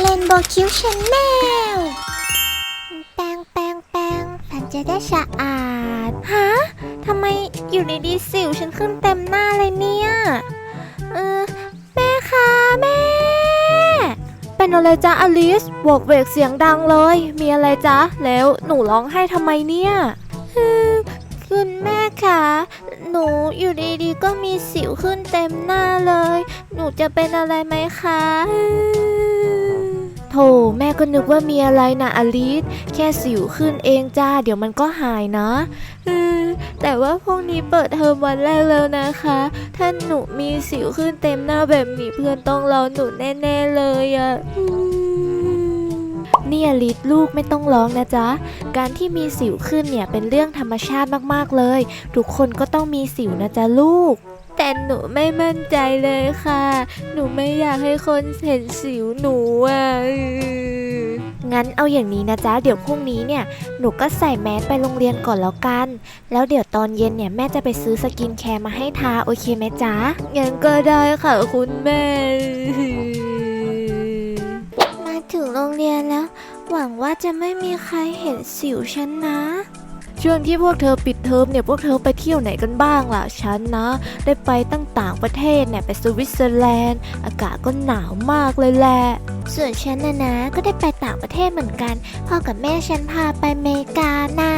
เลนโบคิวชาแนลแปรงแปรงแปรงฝันจะได้สะอาด ฮะ ทำไมอยู่ดีๆสิวฉันขึ้นเต็มหน้าเลยเนี่ย เออ แม่คะแม่ เป็นอะไรจ๊ะอลิสบวกเวกเสียงดังเลย มีอะไรจ๊ะ แล้วหนูร้องไห้ทำไมเนี่ย คุณแม่คะหนูอยู่ดีๆ ก็มีสิวขึ้นเต็มหน้าเลย หนูจะเป็นอะไรไหมคะโธ่แม่ก็นึกว่ามีอะไรนะอลิสแค่สิวขึ้นเองจ้า เดี๋ยวมันก็หายนะแต่ว่าพรุ่งนี้เปิดเทอมวันแรกแล้วนะคะ ถ้าหนูมีสิวขึ้นเต็มหน้าแบบนี้เพื่อนต้องรอหนูแน่ ๆ เลยอะอืม นี่อลิสลูกไม่ต้องร้องนะจ๊ะ การที่มีสิวขึ้นเนี่ยเป็นเรื่องธรรมชาติมากๆเลย ทุกคนก็ต้องมีสิวนะจ๊ะลูก แต่หนูไม่มั่นใจเลยค่ะ หนูไม่อยากให้คนเห็นสิวหนูอะอืองั้นเอาอย่างนี้นะจ๊ะ เดี๋ยวพรุ่งนี้เนี่ย หนูก็ใส่แมสไปโรงเรียนก่อนแล้วกัน แล้วเดี๋ยวตอนเย็นเนี่ย แม่จะไปซื้อสกินแคร์มาให้ทา โอเคไหมจ๊ะ งั้นก็ได้ค่ะคุณแม่มา ถึงโรงเรียนแล้ว หวังว่าจะไม่มีใครเห็นสิวฉันนะ ช่วงที่พวกเธอปิดเทอมเนี่ยพวกเธอไปเที่ยวไหนกันบ้างล่ะฉันนะ ได้ไปตั้งต่างประเทศเนี่ยไปสวิตเซอร์แลนด์ อากาศก็หนาวมากเลยแหละส่วนฉันนะนะก็ได้ไปต่างประเทศเหมือนกันพ่อกับแม่ฉันพาไปอเมริกาน่ะ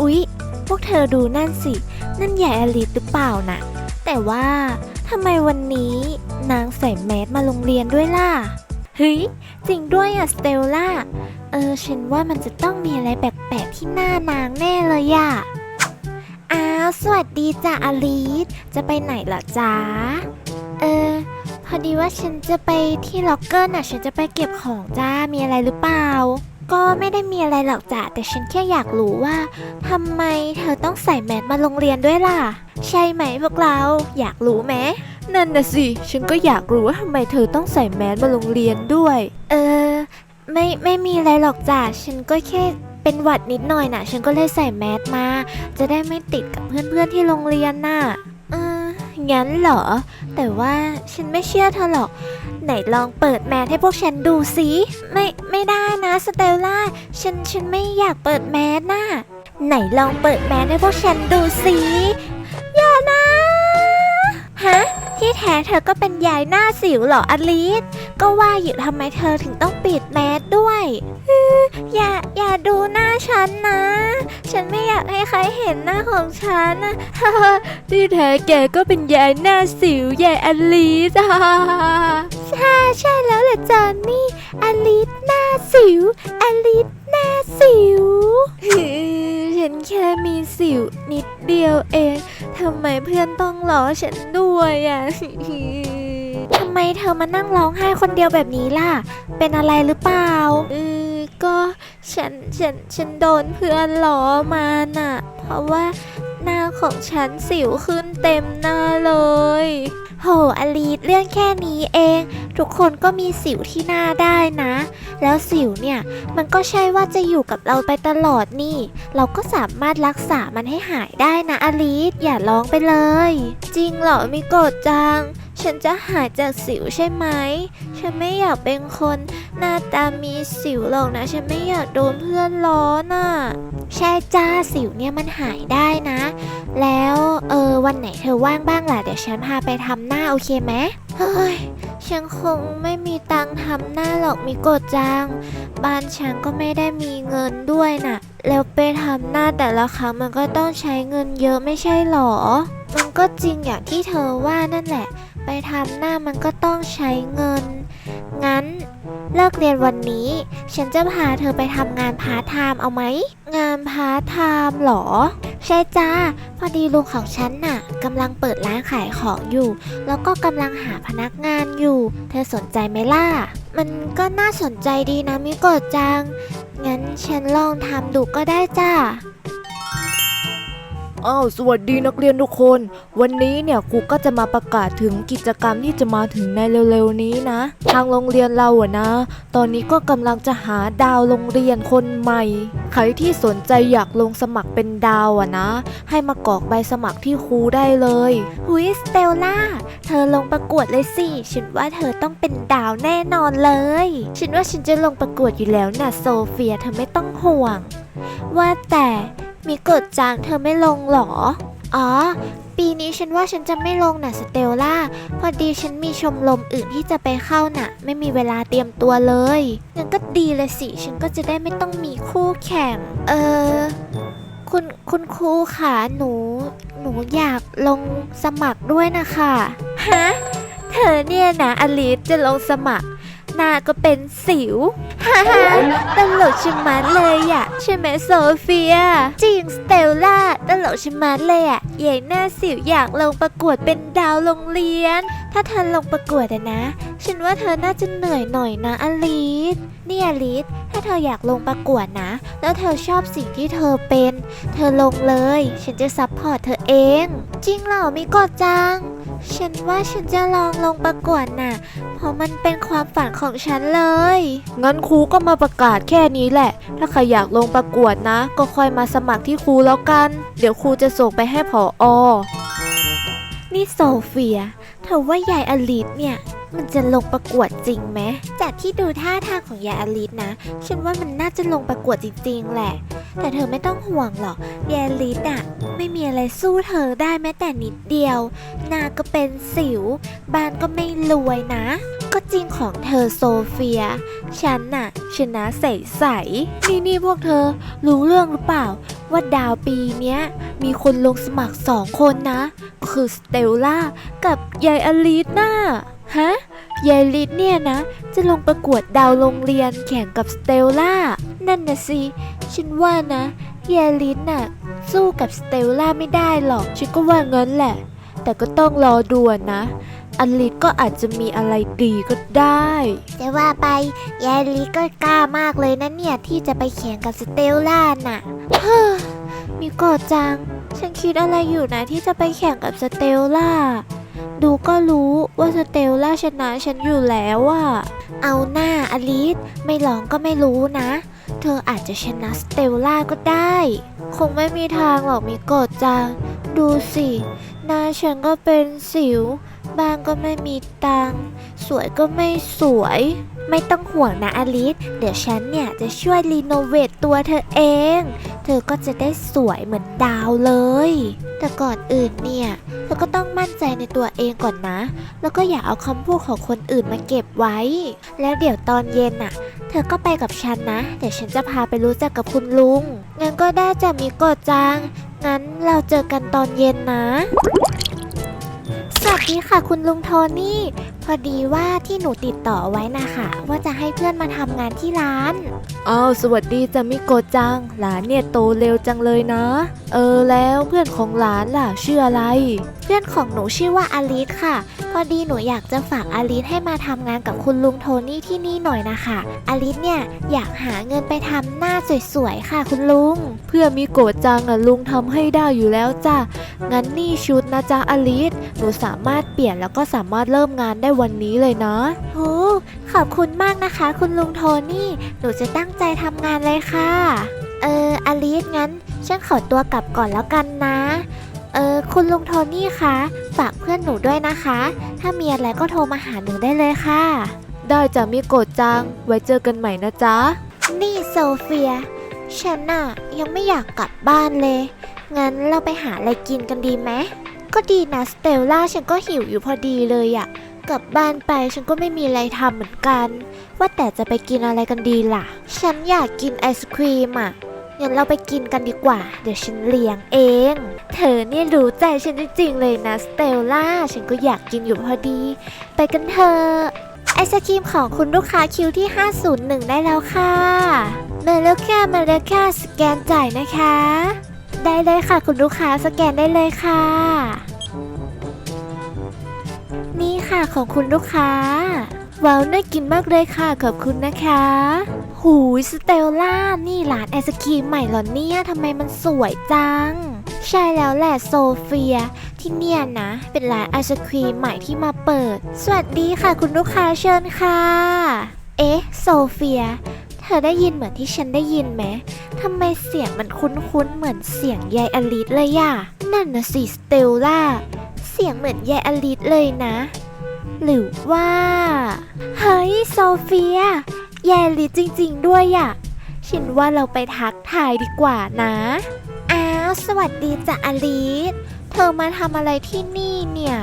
อุ๊ย พวกเธอดูนั่นสิ นั่นใหญ่อลิสหรือเปล่าน่ะแต่ว่าทำไมวันนี้นางใส่แมสมาโรงเรียนด้วยล่ะ เฮ้ย จริงด้วยอะสเตลล่า เออ ฉันว่ามันจะต้องมีอะไรแปลกๆที่หน้านางแน่เลยอะอ้าว สวัสดีจ้ะอลิสจะไปไหนเหรอจ๊ะ เออ พอดีว่าฉันจะไปที่ล็อกเกอร์น่ะ ฉันจะไปเก็บของจ้า มีอะไรหรือเปล่า ก็ไม่ได้มีอะไรหรอกจ้ะแต่ฉันแค่อยากรู้ว่าทำไมเธอต้องใส่แมสมาโรงเรียนด้วยล่ะ ใช่ไหมพวกเรา อยากรู้ไหมนั่นนะสิ ฉันก็อยากรู้ว่าทำไมเธอต้องใส่แมสมาโรงเรียนด้วย เออ ไม่ไม่มีอะไรหรอกจ้ะฉันก็แค่เป็นหวัดนิดหน่อยนะฉันก็เลยใส่แมสมา จะได้ไม่ติดกับเพื่อนๆที่โรงเรียนน่ะเอองั้นเหรอ แต่ว่าฉันไม่เชื่อเธอหรอก ไหนลองเปิดแมสให้พวกฉันดูสิไม่ไม่ได้นะสเตลล่าฉันฉันไม่อยากเปิดแมสน่ะไหนลองเปิดแมสให้พวกฉันดูสิอย่านะฮะ ที่แท้เธอก็เป็นยายหน้าสิวเหรออลิสก็ว่าอยู่ทำไมเธอถึงต้องปิดแมสด้วยอื้ออย่าอย่าดูหน้าฉันนะ ฉันไม่อยากให้ใครเห็นหน้าของฉันนะที่แท้แกก็เป็นยายหน้าสิวยายอลิสใช่ใช่แล้วแหละจอนนี่อลิสหน้าสิวอลิส หน้าสิวฉันแค่มีสิวนิดเดียวเองทำไมเพื่อนต้องล้อฉันด้วยอะทำไมเธอมานั่งร้องไห้คนเดียวแบบนี้ล่ะ เป็นอะไรหรือเปล่าเออก็ฉันฉันฉันโดนเพื่อนล้อมาน่ะ เพราะว่าหน้าของฉันสิวขึ้นเต็มหน้าเลย โหอลีดเรื่องแค่นี้เอง ทุกคนก็มีสิวที่หน้าได้นะ แล้วสิวเนี่ย มันก็ใช่ว่าจะอยู่กับเราไปตลอดนี่ เราก็สามารถรักษามันให้หายได้นะอลีดอย่าร้องไปเลย จริงเหรอมิโกะจัง ฉันจะหายจากสิวใช่ไหม ฉันไม่อยากเป็นคนหน้าตามีสิวหรอกนะ ฉันไม่อยากโดนเพื่อนล้อน่ะ ใช่จ้าสิวเนี่ยมันหายได้นะ แล้ว วันไหนเธอว่างบ้างล่ะ เดี๋ยวฉันพาไปทำหน้าโอเคไหมเฮ้ย ฉันคงไม่มีตังค์ทำหน้าหรอกมิโกะจัง บ้านฉันก็ไม่ได้มีเงินด้วยน่ะ แล้วไปทำหน้าแต่ละครั้งมันก็ต้องใช้เงินเยอะไม่ใช่หรอ มันก็จริงอย่างที่เธอว่านั่นแหละ ไปทำหน้ามันก็ต้องใช้เงิน งั้น เลิกเรียนวันนี้ ฉันจะพาเธอไปทำงานพาร์ทไทม์เอาไหม งานพาร์ทไทม์หรอ ใช่จ้า พอดีลุงของฉันน่ะกำลังเปิดร้านขายของอยู่ แล้วก็กำลังหาพนักงานอยู่ เธอสนใจไหมล่ะ มันก็น่าสนใจดีนะมิโกะจัง งั้นฉันลองทำดูก็ได้จ้า อ้าวสวัสดีนักเรียนทุกคน วันนี้เนี่ยครูก็จะมาประกาศถึงกิจกรรมที่จะมาถึงในเร็วๆนี้นะ ทางโรงเรียนเราอะนะ ตอนนี้ก็กำลังจะหาดาวโรงเรียนคนใหม่ ใครที่สนใจอยากลงสมัครเป็นดาวอะนะ ให้มากรอกใบสมัครที่ครูได้เลยหุยสเตลล่าเธอลงประกวดเลยสิฉันว่าเธอต้องเป็นดาวแน่นอนเลย ฉันว่าฉันจะลงประกวดอยู่แล้วน่ะโซเฟียเธอไม่ต้องห่วง ว่าแต่ มีกฎจางเธอไม่ลงหรอ อ๋อ ปีนี้ฉันว่าฉันจะไม่ลงน่ะสเตลล่า พอดีฉันมีชมรมอื่นที่จะไปเข้าน่ะ ไม่มีเวลาเตรียมตัวเลยงั้นก็ดีเลยสิ ฉันก็จะได้ไม่ต้องมีคู่แข่ง เออ คุณคุณครูค่ะหนู หนูอยากลงสมัครด้วยนะคะ ฮะ เธอเนี่ยนะอลิสจะลงสมัคร หน้าก็เป็นสิวฮ่าฮ่าตลกชะมัดเลยอะใช่ไหมโซเฟีย จริงสเตลล่าตลกชะมัดเลยอะใหญ่หน้าสิวอยากลงประกวดเป็นดาวโรงเรียน ถ้าเธอลงประกวดอะนะ ฉันว่าเธอน่าจะเหนื่อยหน่อยนะอลิสนี่อลิสถ้าเธออยากลงประกวดนะ แล้วเธอชอบสิ่งที่เธอเป็น เธอลงเลย ฉันจะซัพพอร์ตเธอเอง จริงเหรอมิกอดจัง ฉันว่าฉันจะลองลงประกวดน่ะ เพราะมันเป็นความฝันของฉันเลย งั้นครูก็มาประกาศแค่นี้แหละ ถ้าใครอยากลงประกวดนะ ก็ค่อยมาสมัครที่ครูแล้วกัน เดี๋ยวครูจะส่งไปให้ผออนี่โซเฟียเธอว่า ยายอลิสเนี่ย มันจะลงประกวดจริงไหมจากที่ดูท่าทางของยายอลิสนะ ฉันว่ามันน่าจะลงประกวดจริงๆแหละ แต่เธอไม่ต้องห่วงหรอกยายอลิสอะไม่มีอะไรสู้เธอได้แม้แต่นิดเดียว นาก็เป็นสิว บ้านก็ไม่รวยนะ ก็จริงของเธอโซเฟีย ฉันน่ะชนะใสๆนี่นี่พวกเธอรู้เรื่องหรือเปล่า ว่าดาวปีเนี้ยมีคนลงสมัครสองคนนะ คือสเตลล่ากับยายอลิสน่า ฮะยายลิสเนี่ยนะ จะลงประกวดดาวโรงเรียนแข่งกับสเตลล่า นั่นนะสิ ฉันว่านะยายลินน่ะ สู้กับสเตลล่าไม่ได้หรอก ฉันก็ว่างั้นแหละ แต่ก็ต้องรอดูอะนะอลิสก็อาจจะมีอะไรดีก็ได้จะว่าไปยายลิก็กล้ามากเลยนะเนี่ยที่จะไปแข่งกับสเตลล่าน่ะเฮ้อมีกอดจัง ฉันคิดอะไรอยู่นะที่จะไปแข่งกับสเตลล่า ดูก็รู้ว่าสเตลล่าชนะฉันอยู่แล้วอะเอาหน้าอลิสไม่ลองก็ไม่รู้นะ เธออาจจะชนะสเตลล่าก็ได้ คงไม่มีทางหรอกมีกดจัง ดูสิ หน้าฉันก็เป็นสิว บางก็ไม่มีตัง สวยก็ไม่สวย ไม่ต้องห่วงนะอลิส เดี๋ยวฉันเนี่ยจะช่วยรีโนเวทตัวเธอเอง เธอก็จะได้สวยเหมือนดาวเลย แต่ก่อนอื่นเนี่ยเธอก็ต้องมั่นใจในตัวเองก่อนนะ แล้วก็อย่าเอาคำพูดของคนอื่นมาเก็บไว้ แล้วเดี๋ยวตอนเย็นน่ะ เธอก็ไปกับฉันนะ เดี๋ยวฉันจะพาไปรู้จักกับคุณลุง งั้นก็ได้จะมีกดจางงั้นเราเจอกันตอนเย็นนะ สวัสดีค่ะคุณลุงโทนี่ พอดีว่าที่หนูติดต่อไว้นะคะว่าจะให้เพื่อนมาทำงานที่ร้าน อ้าวสวัสดีจ้ะมิโกจัง หลานเนี่ยโตเร็วจังเลยนะ เออแล้วเพื่อนของหลานล่ะชื่ออะไรเพื่อนของหนูชื่อว่าอลิสค่ะ พอดีหนูอยากจะฝากอลิสให้มาทำงานกับคุณลุงโทนี่ที่นี่หน่อยนะคะอลิสเนี่ยอยากหาเงินไปทำหน้าสวยๆค่ะ คุณลุง เพื่อมิโกะจังอะลุงทำให้ได้อยู่แล้วจ้ะงั้นนี่ชุดนะจ๊ะอลิสหนูสามารถเปลี่ยนแล้วก็สามารถเริ่มงานได้วันนี้เลยนะโอ้ขอบคุณมากนะคะ คุณลุงโทนี่ หนูจะตั้งใจทำงานเลยค่ะ เอออลิสงั้นฉันขอตัวกลับก่อนแล้วกันนะ เออคุณลุงโทนี่คะฝากเพื่อนหนูด้วยนะคะ ถ้ามีอะไรก็โทรมาหาหนูได้เลยค่ะ ได้จ้ะมิโกะจัง ไว้เจอกันใหม่นะจ๊ะ นี่โซเฟีย ฉันน่ะยังไม่อยากกลับบ้านเลย งั้นเราไปหาอะไรกินกันดีไหม ก็ดีนะสเตลล่าฉันก็หิวอยู่พอดีเลยอะกลับบ้านไปฉันก็ไม่มีอะไรทำเหมือนกัน ว่าแต่จะไปกินอะไรกันดีล่ะ ฉันอยากกินไอศครีมอะ งั้นเราไปกินกันดีกว่า เดี๋ยวฉันเลี้ยงเอง เธอเนี่ยรู้ใจฉันจริงๆเลยนะสเตลล่า ฉันก็อยากกินอยู่พอดี ไปกันเถอะไอศครีมของคุณลูกค้าคิวที่ 501 ได้แล้วค่ะ มาแล้วค่ะมาแล้วค่ะสแกนจ่ายนะคะ ได้เลยค่ะคุณลูกค้าสแกนได้เลยค่ะ นี่ค่ะของคุณลูกค้า ว้าวน่ากินมากเลยค่ะ ขอบคุณนะคะ หูยสเตลล่า นี่ร้านไอศครีมใหม่เหรอเนี่ยทำไมมันสวยจัง ใช่แล้วแหละโซเฟีย ที่เนี่ยนะ เป็นร้านไอศครีมใหม่ที่มาเปิด สวัสดีค่ะคุณลูกค้าเชิญค่ะ เอ๊ะ โซเฟีย เธอได้ยินเหมือนที่ฉันได้ยินไหมทำไมเสียงมันคุ้นๆ เหมือนเสียงยายอลิสเลยอะนั่นนะสิสเตลล่า เสียงเหมือนยายอลิสเลยนะ หรือว่า เฮ้ยโซเฟียยายลิจริง ๆ ด้วยอะฉันว่าเราไปทักทายดีกว่านะ อ้าว สวัสดีจ้ะอลิสเธอมาทำอะไรที่นี่เนี่ย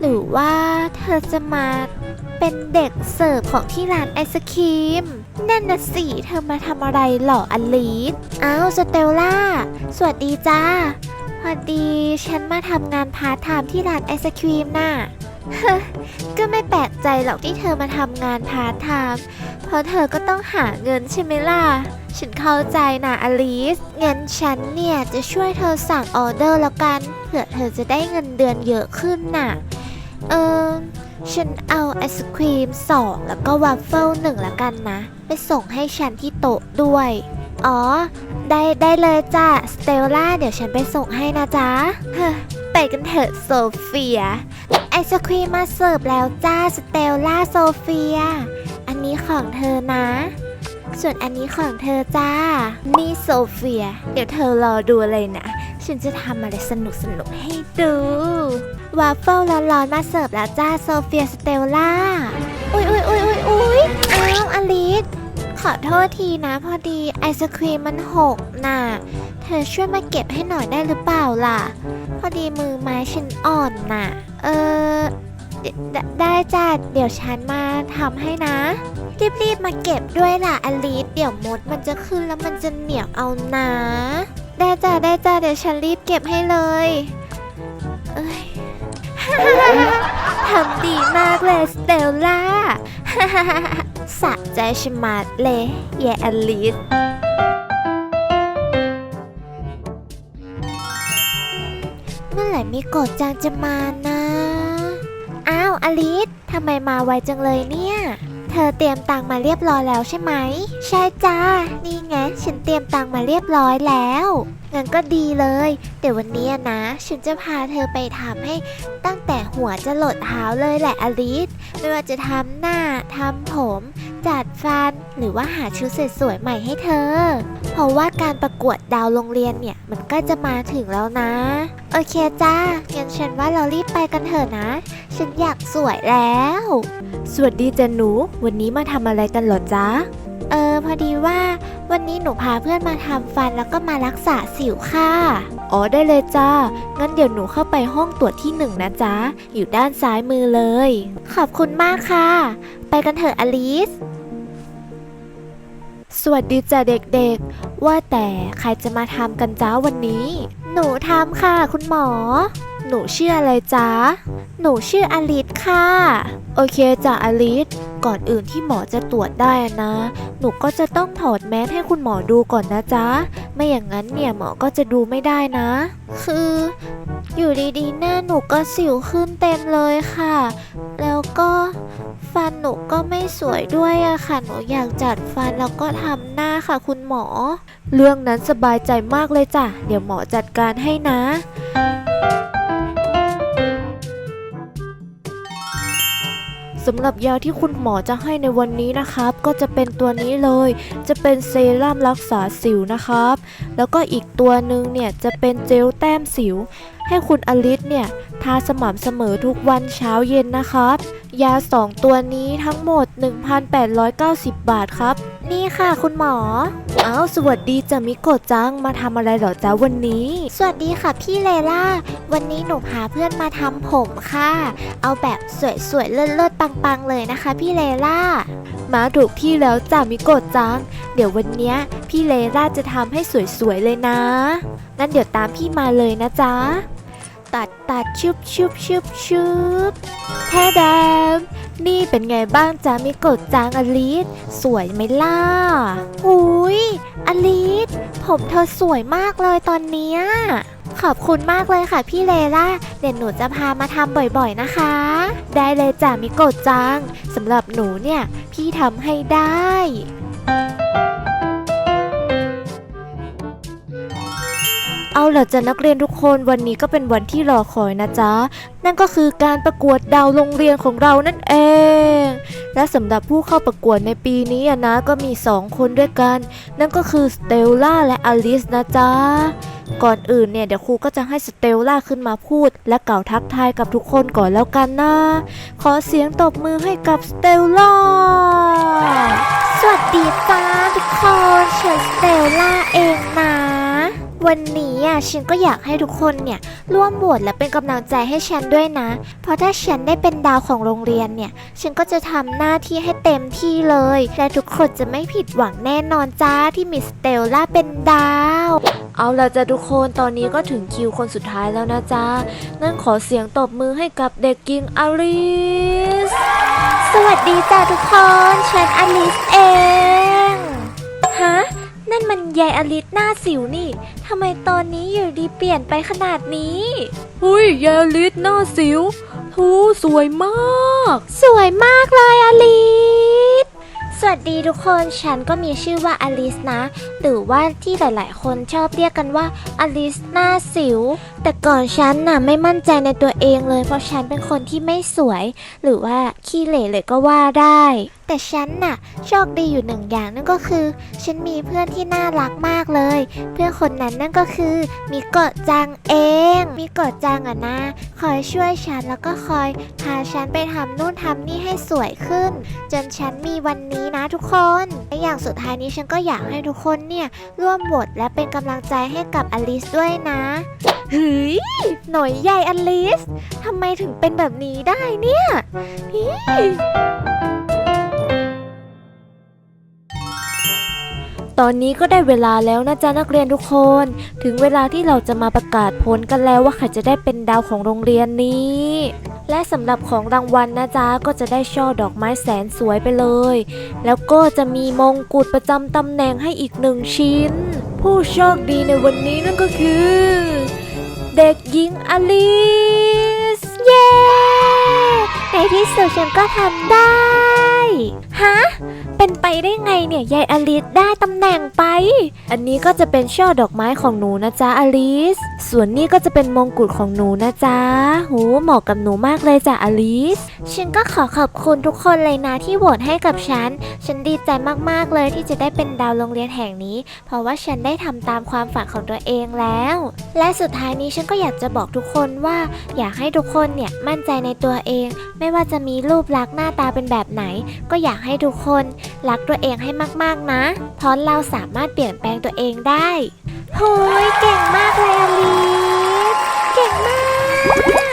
หรือว่าเธอจะมาเป็นเด็กเสิร์ฟของที่ร้านไอศครีมนั่นนะสิเธอมาทำอะไรหรออลิสอ้าวสเตลล่า สวัสดีจ้าพอดีฉันมาทำงานพาร์ทไทม์ที่ร้านไอศครีมน่ะ ก็ไม่แปลกใจหรอกที่เธอมาทำงานพาร์ทไทม์เพราะเธอก็ต้องหาเงินใช่ไหมล่ะ ฉันเข้าใจนะอลิสงั้นฉันเนี่ยจะช่วยเธอสั่งออเดอร์แล้วกัน เผื่อเธอจะได้เงินเดือนเยอะขึ้นน่ะ เออฉันเอาไอศครีมสองแล้วก็วัฟเฟิลหนึ่งละกันนะ ไปส่งให้ฉันที่โต๊ะด้วย อ๋อ ได้ได้เลยจ้ะสเตลล่าเดี๋ยวฉันไปส่งให้นะจ๊ะ ไปกันเถอะโซเฟีย ไอศครีมมาเสิร์ฟแล้วจ้าสเตลล่าโซเฟีย อันนี้ของเธอนะ ส่วนอันนี้ของเธอจ้า นี่โซเฟีย เดี๋ยวเธอรอดูเลยนะ ฉันจะทำอะไรสนุกสนุกให้ดูวาฟเฟิลร้อนๆมาเสิร์ฟแล้วจ้าโซเฟียสเตลล่า อุ๊ยอุ๊ยอุ๊ยอุ๊ยอุ๊ยอ้าวอลิสขอโทษทีนะพอดีไอศครีมมันหกน่ะ เธอช่วยมาเก็บให้หน่อยได้หรือเปล่าล่ะ พอดีมือไม้ฉันอ่อนน่ะ เออไดได้จ้าเดี๋ยวฉันมาทำให้นะ รีบๆมาเก็บด้วยล่ะอลิสเดี๋ยวมดมันจะขึ้นแล้วมันจะเหนียวเอานะ ได้จ้าได้จ้าเดี๋ยวฉันรีบเก็บให้เลยเอ้ยทำดีมากเลยสเตลล่าสะใจชะมัดเลยแย่อลิส มิโกะจังจะมานะ อ้าวอลิสทำไมมาไวจังเลยเนี่ย เธอเตรียมตังมาเรียบร้อยแล้วใช่ไหม ใช่จ้า นี่ไง ฉันเตรียมตังมาเรียบร้อยแล้วงั้นก็ดีเลย เดี๋ยววันนี้นะ ฉันจะพาเธอไปทำให้ตั้งแต่หัวจะหลดเท้าเลยแหละอลิสไม่ว่าจะทำหน้าทำผม จัดฟัน หรือว่าหาชุดสวยๆใหม่ให้เธอ เพราะว่าการประกวดดาวโรงเรียนเนี่ย มันก็จะมาถึงแล้วนะ โอเคจ้างั้นฉันว่าเรารีบไปกันเถอะนะ ฉันอยากสวยแล้ว สวัสดีจ้ะหนู วันนี้มาทำอะไรกันหรอจ๊ะ เออพอดีว่า วันนี้หนูพาเพื่อนมาทำฟันแล้วก็มารักษาสิวค่ะ อ๋อได้เลยจ้า งั้นเดี๋ยวหนูเข้าไปห้องตรวจที่หนึ่งนะจ๊ะ อยู่ด้านซ้ายมือเลย ขอบคุณมากค่ะ ไปกันเถอะอลิส สวัสดีจ้ะเด็กๆ ว่าแต่ใครจะมาทำกันจ้าวันนี้ หนูทำค่ะคุณหมอ หนูชื่ออะไรจ๊ะ หนูชื่ออลิสค่ะ โอเคจ้ะอลิส ก่อนอื่นที่หมอจะตรวจได้นะ หนูก็จะต้องถอดแมสให้คุณหมอดูก่อนนะจ๊ะ ไม่อย่างนั้นเนี่ยหมอก็จะดูไม่ได้นะ คือ อยู่ดีๆหน้าหนูก็สิวขึ้นเต็มเลยค่ะ แล้วก็ฟันหนูก็ไม่สวยด้วยอะค่ะ หนูอยากจัดฟันแล้วก็ทำหน้าค่ะ คุณหมอ เรื่องนั้นสบายใจมากเลยจ้ะ เดี๋ยวหมอจัดการให้นะ สำหรับยาที่คุณหมอจะให้ในวันนี้นะครับ ก็จะเป็นตัวนี้เลย จะเป็นเซรั่มรักษาสิวนะครับ แล้วก็อีกตัวหนึ่งเนี่ยจะเป็นเจลแต้มสิว ให้คุณอลิสเนี่ย ทาสม่ำเสมอทุกวันเช้าเย็นนะครับ ยา 2 ตัวนี้ทั้งหมด 1,890 บาทครับ นี่ค่ะคุณหมอ อ้าว สวัสดีจ้ะมิโกะจัง มาทำอะไรเหรอจ๊ะวันนี้ สวัสดีค่ะพี่เลล่า วันนี้หนูพาเพื่อนมาทำผมค่ะ เอาแบบสวยๆ เลิศๆ ปังๆ เลยนะคะ พี่เลล่า มาถูกที่แล้วจ้ะมิโกะจัง เดี๋ยววันเนี้ยพี่เลร่าจะทำให้สวยๆ เลยนะงั้นเดี๋ยวตามพี่มาเลยนะจ๊ะ ตัดตัดชุบชุบชุบชุบแท้ดมนี่เป็นไงบ้างจ๊ะมิโกะจังอลิสสวยไหมล่ะหุยอลิสผมเธอสวยมากเลยตอนเนี้ยขอบคุณมากเลยค่ะพี่เลล่าเดี๋ยวหนูจะพามาทำบ่อยๆนะคะ ได้เลยจ้ะมิโกะจังสำหรับหนูเนี่ย พี่ทำให้ได้ เอาล่ะจ้ะนักเรียนทุกคนวันนี้ก็เป็นวันที่รอคอยนะจ๊ะ นั่นก็คือการประกวดดาวโรงเรียนของเรานั่นเอง และสำหรับผู้เข้าประกวดในปีนี้นะก็มี 2 คนด้วยกัน นั่นก็คือสเตลล่าและอลิสนะจ๊ะ ก่อนอื่นเนี่ยเดี๋ยวครูก็จะให้สเตลล่าขึ้นมาพูด และกล่าวทักทายกับทุกคนก่อนแล้วกันนะขอเสียงตบมือให้กับสเตลล่าสวัสดีจ้าทุกคนเชอสเตลล่าเองนะ วันนี้อะฉันก็อยากให้ทุกคนเนี่ยร่วมโหวตและเป็นกำลังใจให้ฉันด้วยนะ เพราะถ้าฉันได้เป็นดาวของโรงเรียนเนี่ย ฉันก็จะทำหน้าที่ให้เต็มที่เลย และทุกคนจะไม่ผิดหวังแน่นอนจ้าที่มีสเตลล่าเป็นดาว เอาล่ะจ้ะทุกคนตอนนี้ก็ถึงคิวคนสุดท้ายแล้วนะจ๊ะงั้นขอเสียงตบมือให้กับเด็กหญิงอลิส สวัสดีจ้าทุกคน ฉันอลิสเองฮะ นั่นมันยายอลิสหน้าสิวนี่ ทำไมตอนนี้อยู่ดีเปลี่ยนไปขนาดนี้เฮ้ยยายอลิสหน้าสิวทูสวยมาก สวยมากเลยอลิส สวัสดีทุกคน ฉันก็มีชื่อว่าอลิสนะ หรือว่าที่หลาย ๆ คนชอบเรียกกันว่าอลิสหน้าสิว แต่ก่อนฉันน่ะไม่มั่นใจในตัวเองเลย เพราะฉันเป็นคนที่ไม่สวย หรือว่าขี้เหร่เลยก็ว่าได้แต่ฉันน่ะโชคดีอยู่หนึ่งอย่างนั่นก็คือ ฉันมีเพื่อนที่น่ารักมากเลย เพื่อนคนนั้นนั่นก็คือ มิโกะจังเอง มิโกะจังอะนะ คอยช่วยฉันแล้วก็คอยพาฉันไปทำนู่นทำนี่ให้สวยขึ้น จนฉันมีวันนี้นะทุกคนและอย่างสุดท้ายนี้ฉันก็อยากให้ทุกคนเนี่ยร่วมโหวตและเป็นกำลังใจให้กับอลิสด้วยนะเฮ้ยหน่อยใหญ่อลิสทำไมถึงเป็นแบบนี้ได้เนี่ย ตอนนี้ก็ได้เวลาแล้วนะจ๊ะนักเรียนทุกคน ถึงเวลาที่เราจะมาประกาศผลกันแล้วว่าใครจะได้เป็นดาวของโรงเรียนนี้ และสำหรับของรางวัลนะจ๊ะก็จะได้ช่อดอกไม้แสนสวยไปเลย แล้วก็จะมีมงกุฎประจำตำแหน่งให้อีกหนึ่งชิ้น ผู้โชคดีในวันนี้นั่นก็คือ เด็กหญิงอลิส เย้ ในที่สุดฉันก็ทำได้ ฮะ เป็นไปได้ไงเนี่ยยายอลิสได้ตำแหน่งไป อันนี้ก็จะเป็นช่อดอกไม้ของหนูนะจ๊ะอลิส ส่วนนี้ก็จะเป็นมงกุฎของหนูนะจ๊ะหูเหมาะกับหนูมากเลยจ้ะอลิส ฉันก็ขอขอบคุณทุกคนเลยนะที่โหวตให้กับฉัน ฉันดีใจมากๆเลยที่จะได้เป็นดาวโรงเรียนแห่งนี้ เพราะว่าฉันได้ทำตามความฝันของตัวเองแล้ว และสุดท้ายนี้ฉันก็อยากจะบอกทุกคนว่า อยากให้ทุกคนเนี่ยมั่นใจในตัวเอง ไม่ว่าจะมีรูปลักษณ์หน้าตาเป็นแบบไหน ก็อยากให้ทุกคนรักตัวเองให้มากๆนะ เพราะเราสามารถเปลี่ยนแปลงตัวเองได้โหยเก่งมากเลยอลิสเก่งมาก